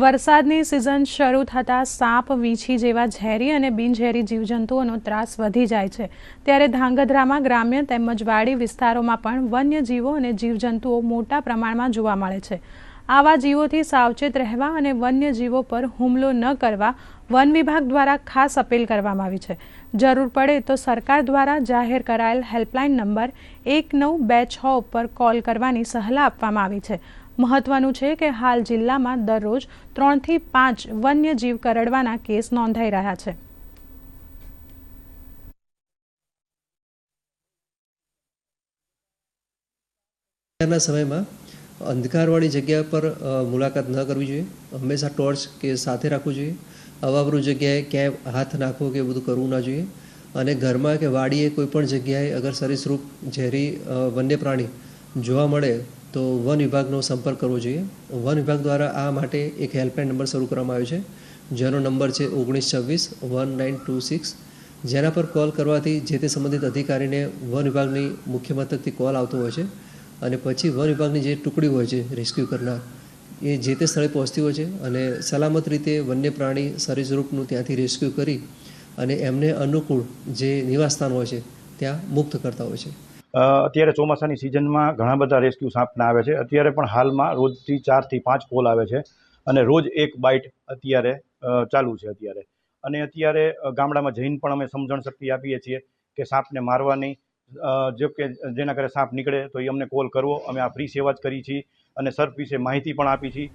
વરસાદની સિઝન શરૂ થતાં સાપ વીછી જેવા ઝેરી અને બિનઝેરી જીવજંતુઓનો ત્રાસ વધી જાય છે. ત્યારે ધાંગધ્રામાં ગ્રામ્ય તેમજ વાડી વિસ્તારોમાં પણ વન્યજીવો અને જીવજંતુઓ મોટા પ્રમાણમાં જોવા મળે છે. આવા જીવોથી સાવચેત રહેવા અને વન્યજીવો પર હુમલો ન કરવા વન વિભાગ દ્વારા ખાસ અપીલ કરવામાં આવી છે. જરૂર પડે તો સરકાર દ્વારા જાહેર કરાયેલ હેલ્પલાઇન નંબર એક નવ બે છ ઉપર કોલ કરવાની સલાહ આપવામાં આવી છે. મહત્વનું છે કે હાલ જિલ્લામાં દરરોજ ત્રણથી પાંચ વન્યજીવ કરડવાના કેસ નોંધાઈ રહ્યા છે. સમયમાં અંધકારવાળી જગ્યા પર મુલાકાત ન કરવી જોઈએ. હંમેશા ટોર્ચ કે સાથે રાખવું જોઈએ. અવાબરૂ જગ્યાએ ક્યાંય હાથ નાખવો કે બધું કરવું ના જોઈએ. અને ઘરમાં કે વાડીએ કોઈ પણ જગ્યાએ અગર સરીસૃપ, ઝેરી વન્ય પ્રાણી જોવા મળે તો વન વિભાગનો સંપર્ક કરવો જોઈએ. વન વિભાગ દ્વારા આ માટે એક હેલ્પલાઇન નંબર શરૂ કરવામાં આવ્યો છે, જેનો નંબર છે ઓગણીસ છવ્વીસ વન નાઇન ટુ સિક્સ. જેના પર કોલ કરવાથી જે તે સંબંધિત અધિકારીને વન વિભાગની મુખ્ય મથકથી કોલ આવતો હોય છે. અને પછી વન વિભાગની જે ટુકડી હોય છે રેસ્ક્યુ કરનાર, એ જે તે સ્થળે પહોંચતી હોય છે અને સલામત રીતે વન્ય પ્રાણી સરીસૃપનું ત્યાંથી રેસ્ક્યુ કરી અને એમને અનુકૂળ જે નિવાસસ્થાન હોય છે, ત્યાં મુક્ત કરતા હોય છે. અત્યારે ચોમાસાની સિઝનમાં ઘણા બધા રેસ્ક્યુ સાપના આવે છે. અત્યારે પણ હાલમાં રોજથી ચારથી પાંચ કોલ આવે છે અને રોજ એક બાઇટ અત્યારે ચાલુ છે અત્યારે. અને અત્યારે ગામડામાં જઈને પણ અમે સમજણ શક્તિ આપીએ છીએ કે સાપને મારવાની જો કે જેના ઘરે સાપ નીકળે તો એ અમને કોલ કરવો. અમે આ ફ્રી સેવા જ કરી છીએ અને સર્પ વિશે માહિતી પણ આપી છીએ.